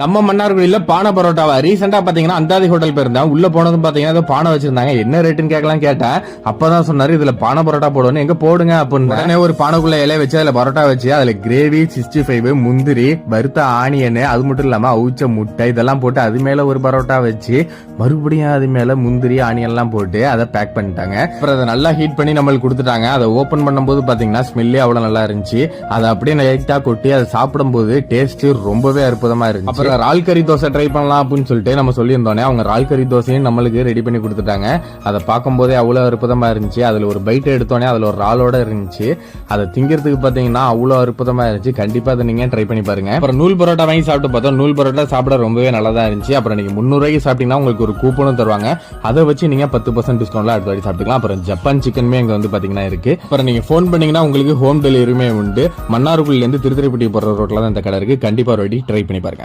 நம்ம மன்னார்குடியில பானை பரோட்டாவா? ரீசெண்டா பாத்தீங்கன்னா அந்தாதி ஹோட்டல் போயிருந்தேன். உள்ள போனதும் பாத்தீங்கன்னா ஏதோ பானை வச்சிருந்தாங்க. என்ன ரேட்டுன்னு கேட்கலாம் கேட்டேன். அப்பதான் சொன்னாரு இதுல பானை பரோட்டா போடுவோம் எங்க போடுங்க அப்படின்னு. உடனே ஒரு பானைக்குள்ள இலைய வச்சு அதுல பரோட்டா வச்சு அதுல கிரேவி சிக்ஸ்டி ஃபைவ் முந்திரி வறுத்த ஆனியன் அது மட்டும் இல்லாம அவிச்ச முட்டை இதெல்லாம் போட்டு அது மேல ஒரு பரோட்டா வச்சு மறுபடியும் அது மேல முந்திரி ஆனியன் எல்லாம் போட்டு அதை பேக் பண்ணிட்டாங்க. அப்புறம் அதை நல்லா ஹீட் பண்ணி நம்மளுக்கு கொடுத்துட்டாங்க. அதை ஓபன் பண்ணும்போது பாத்தீங்கன்னா ஸ்மெல்லே அவ்வளவு நல்லா இருந்துச்சு. அதை அப்படியே லைட்டா கொட்டி அதை சாப்பிடும்போது டேஸ்ட் ரொம்பவே அற்புதமா இருந்துச்சு. அப்புறம் ரால் கறி தோசை ட்ரை பண்ணலாம் அப்படின்னு சொல்லிட்டு நம்ம சொல்லியிருந்தோனே அவங்க ரால் கறி தோசையும் நம்மளுக்கு ரெடி பண்ணி கொடுத்துட்டாங்க. அதை பார்க்கும்போதே அவ்வளவு அற்புதமா இருந்துச்சு. அதுல ஒரு பைட் எடுத்தோடனே அதுல ஒரு ராலோட இருந்துச்சு. அதை திங்கிறதுக்கு பாத்தீங்கன்னா அவ்வளவு அற்புதமா இருந்துச்சு. கண்டிப்பா அதை நீங்க ட்ரை பண்ணி பாருங்க. அப்புறம் நூல் பரோட்டா வாங்கி சாப்பிட்டு பார்த்தோம். நூல் பரோட்டா சாப்பிட ரொம்பவே நல்லா தான் இருந்துச்சு. அப்புறம் நீங்க முந்நூறு ரூபாய்க்கு சாப்பிட்டீங்கன்னா உங்களுக்கு ஒரு கூப்பனும் தருவாங்க. அதை வச்சு நீங்க பத்து பர்சன்ட் டிஸ்கவுண்ட்ல அடுத்த வாட்டி சாப்பிட்டுக்கலாம். அப்புறம் ஜப்பான் சிக்கனுமே இங்க வந்து பாத்தீங்கன்னா இருக்கு. அப்புறம் நீங்க ஃபோன் பண்ணீங்கன்னா உங்களுக்கு ஹோம் டெலிவரியுமே உண்டு. மன்னார்குடியில இருந்து திருத்திரைப்பட்டி போற ரோட்ல தான் இந்த கடை இருக்கு. கண்டிப்பா ஒரு வாட்டி ட்ரை பண்ணி பாருங்க.